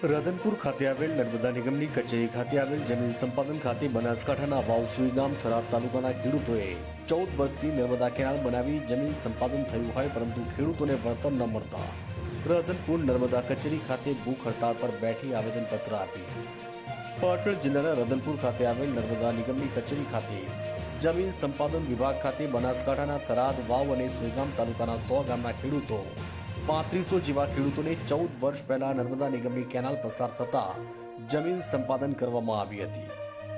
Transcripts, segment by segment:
રાધનપુર ખાતે આવેલ નર્મદા નિગમની કચેરી ખાતે આવેલ જમીન સંપાદન ખાતે બનાસકાંઠાના વાવસુઈ ગામ થરાદ તાલુકાના ખેડૂતોએ ચૌદ વર્ષથી નર્મદા કેનાલ બનાવી જમીન સંપાદન થયું હોય પરંતુ ખેડૂતોને વળતર ન મળતા રાધનપુર નર્મદા કચેરી ખાતે ભૂખ હડતાળ પર બેઠી આવેદનપત્ર આપી. પાટણ જિલ્લાના રાધનપુર ખાતે આવેલ નર્મદા નિગમની કચેરી ખાતે જમીન સંપાદન વિભાગ ખાતે બનાસકાંઠાના થરાદ વાવ અને સુઈગામ તાલુકાના સો ગામના ખેડૂતો પાંત્રીસો જેવા ખેડૂતોને ચૌદ વર્ષ પહેલા નર્મદા નિગમની કેનાલ પસાર થતા જમીન સંપાદન કરવામાં આવી હતી.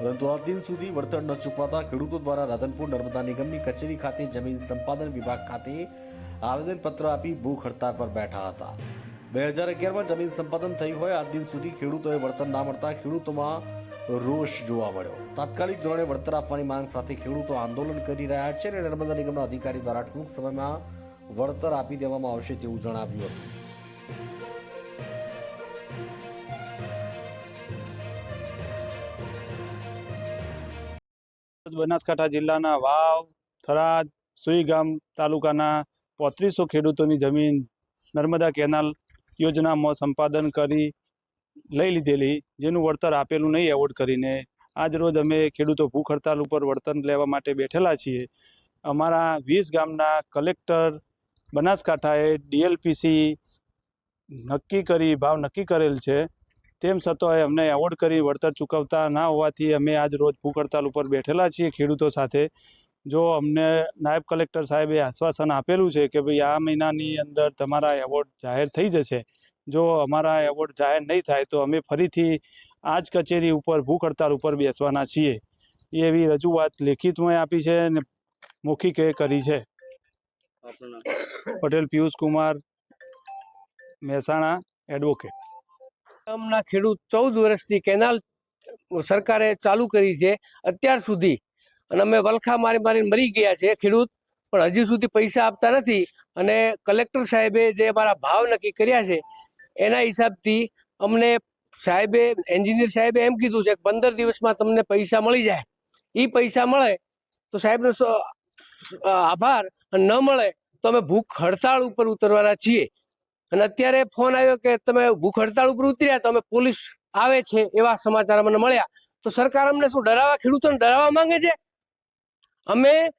પરંતુ આ દિન સુધી વળતર ન ચૂકવાતા ખેડૂતો દ્વારા રાધનપુર નર્મદા નિગમની કચેરી ખાતે જમીન સંપાદન વિભાગ ખાતે આવેદનપત્ર આપી ભૂખ હડતાળ પર બેઠા હતા. બે હજાર અગિયારમાં જમીન સંપાદન થઈ હોય આ દિન સુધી ખેડૂતોએ વળતર ના મળતા ખેડૂતોમાં રોષ જોવા મળ્યો. તાત્કાલિક ધોરણે વળતર આપવાની માંગ સાથે ખેડૂતો આંદોલન કરી રહ્યા છે અને નર્મદા નિગમના અધિકારી દ્વારા ટૂંક સમયમાં વળતર આપી દેવામાં આવશે તેવું જણાવ્યું હતું. બનાસકાંઠા જિલ્લાના વાવ, થરાદ, સુઈગામ તાલુકાના પોત્રીસો ખેડૂતોની જમીન નર્મદા કેનાલ યોજનામાં સંપાદન કરી લઈ લીધેલી, જેનું વળતર આપેલું નહીં એવોર્ડ કરીને. આજ રોજ અમે ખેડૂતો ભૂખ હડતાલ ઉપર વળતર લેવા માટે બેઠેલા છીએ. અમારા વીસ ગામના કલેક્ટર બનાસકાંઠાએ ડીએલપીસી નક્કી કરી, ભાવ નક્કી કરેલ છે. તેમ છતાંય અમને એવોર્ડ કરી, વળતર ચૂકવતા ના હોવાથી અમે આજ રોજ ભૂખ હડતાલ ઉપર બેઠેલા છીએ ખેડૂતો સાથે. જો અમને નાયબ કલેક્ટર સાહેબે આશ્વાસન આપેલું છે કે ભાઈ આ મહિનાની અંદર તમારા એવોર્ડ જાહેર થઈ જશે, જો અમારા એવોર્ડ જાહેર નહીં થાય તો અમે ફરીથી આ જ કચેરી ઉપર ભૂખ હડતાલ ઉપર બેસવાના છીએ. એવી રજૂઆત લેખિતમાં આપી છે અને મૌખિકે કરી છે. પટેલ પિયુષ કુમાર મહેસાણા એડવોકેટ ગામના ખેડૂત ચૌદ વર્ષથી કેનાલ સરકારે ચાલુ કરી છે. અત્યાર સુધી અને અમે વલખા મારી મારીને મરી ગયા છે ખેડૂત પણ હજી સુધી પૈસા આપતા નથી અને કલેક્ટર સાહેબે જે અમારા ભાવ નક્કી કર્યા છે એના હિસાબથી અમને સાહેબે એન્જિનિયર સાહેબે એમ કીધું છે કે પંદર દિવસમાં તમને પૈસા મળી જાય. એ પૈસા મળે તો સાહેબનો આભાર અને ન મળે તો અમે ભૂખ હડતાળ ઉપર ઉતરવાના છીએ. અને અત્યારે ફોન આવ્યો કે તમે ભૂખ હડતાળ ઉપર ઉતર્યા તો અમે પોલીસ આવે છે એવા સમાચાર અમને મળ્યા. તો સરકાર અમને શું ડરાવવા, ખેડૂતોને ડરાવવા માંગે છે? અમે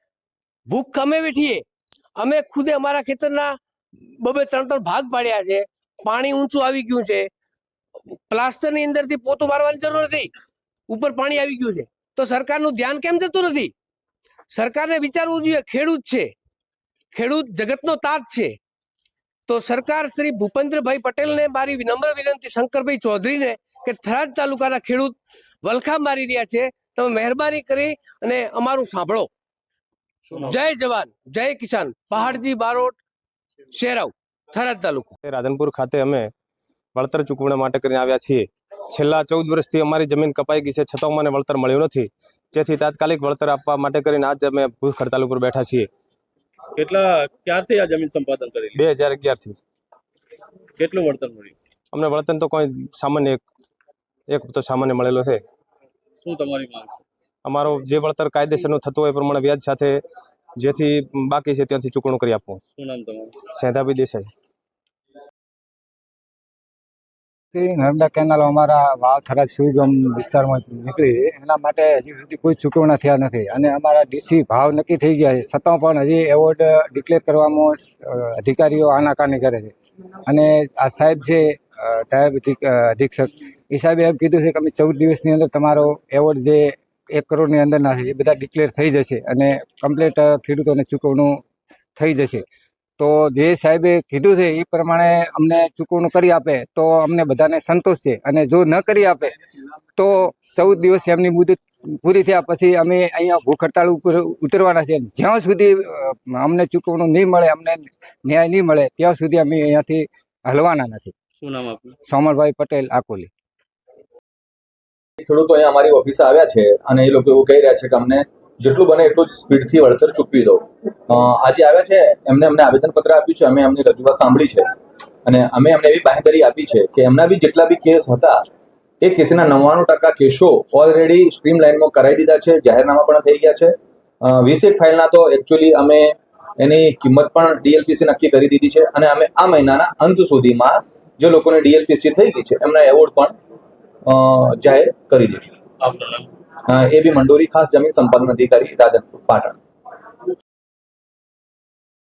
ભૂખ અમે વેઠીએ. અમે ખુદે અમારા ખેતરના બબે ત્રણ ત્રણ ભાગ પાડ્યા છે. પાણી ઊંચું આવી ગયું છે. પ્લાસ્ટરની અંદરથી પોતું મારવાની જરૂર નથી. ઉપર પાણી આવી ગયું છે. તો સરકારનું ધ્યાન કેમ જતું નથી? સરકારને વિચારવું જોઈએ, ખેડૂત છે. ખેડૂત જગતનો તાત છે. તો સરકાર શ્રી ભૂપેન્દ્રભાઈ પટેલને મારી વિનમ્ર વિનંતી શંકરભાઈ ચૌધરીને કે થરાદ તાલુકાના ખેડૂત વલખા મારી રહ્યા છે. તમે મહેરબાની કરી અને અમારું સાંભળો. જય જવાન, જય કિસાન. પહાડજી બારોટ, શેરાવ, થરાદ તાલુકો. રાધનપુર ખાતે અમે વળતર ચૂકવણા માટે કરીને આવ્યા છીએ. છેલ્લા ચૌદ વર્ષથી અમારી જમીન કપાઈ ગઈ છે. છતાં મને વળતર મળ્યું નથી. જેથી તાત્કાલિક વળતર આપવા માટે કરીને આજે અમે ભૂખ હડતાલ ઉપર બેઠા છીએ. કેટલા ક્યારથી આ જમીન સંપાદન કરેલી? બે હજાર અગિયારથી. કેટલું વળતર મળ્યું? અમને વળતર તો કોઈ સામાન્ય એક એક તો સામાન્ય મળેલો છે. શું તમારી માંગ છે? અમારો જે વળતર કાયદેસરનું થતું હોય એ પ્રમાણે વ્યાજ સાથે જેથી બાકી છે ત્યાંથી ચૂકવણું કરી આપવું. શું નામ તમારું? સેધાભાઈ દેસાઈ. તે નર્મદા કેનાલ અમારા વાવ થરાદ સુઈગમ વિસ્તારમાં નીકળી. એના માટે હજી સુધી કોઈ ચૂકવણા થયા નથી. અને અમારા ડીસી ભાવ નક્કી થઈ ગયા છે. છતાં પણ હજી એવોર્ડ ડિક્લેર કરવામાં અધિકારીઓ આનાકાની કરે છે. અને આ સાહેબ છે સાહેબ અધિક- અધિક્ષક, એ સાહેબે એમ કીધું છે કે અમે ચૌદ દિવસની અંદર તમારો એવોર્ડ જે એક કરોડની અંદરના છે, એ બધા ડિક્લેર થઈ જશે અને કમ્પ્લેટ ખેડૂતોને ચૂકવણું થઈ જશે. તો જે સાહેબે કીધું છે એ પ્રમાણે અમને ચૂકવણું કરી આપે તો અમને બધાને સંતોષ છે. અને જો ન કરી આપે તો ચૌદ દિવસ એમની મુદત પૂરી થયા પછી અમે અહીંયા ભૂખ હડતાળ ઉપર ઉતરવાના છે જ્યાં સુધી અમને ચૂકવણું નહીં મળે અમને ન્યાય નહીં મળે ત્યાં સુધી અમે અહીંયાથી હલવાના નથી. શું નામ આપનું? સોમલભાઈ પટેલ આકોલી. ખેડૂતો અહીંયા અમારી ઓફિસે આવ્યા છે અને એ લોકો એવું કહી રહ્યા છે કે અમને જેટલું બને એટલું જ સ્પીડથી વળતર ચૂકવી દો આજે આવ્યા છે એમને અમને આવેદનપત્ર આપ્યું છે અમે એમની રજૂઆત સાંભળી છે. અને અમે એમને એવી બાંહેધરી આપી છે કે એમના બી જેટલા બી કેસ હતા એ કેસના નવ્વાણું ટકા કેસો ઓલરેડી સ્ટ્રીમ લાઇનમાં કરાવી દીધા છે જાહેરનામા પણ થઈ ગયા છે. વીસેક ફાઇલના તો એકચ્યુઅલી અમે એની કિંમત પણ ડીએલપીસી નક્કી કરી દીધી છે અને અમે આ મહિનાના અંત સુધીમાં જે લોકોને ડીએલપીસી થઈ ગઈ છે એમના એવોર્ડ પણ જાહેર કરી દઈશું નામ? અ, એ બી મંડોરી ખાસ જમીન સંપાદન અધિકારી રાધનપુર પાટણ.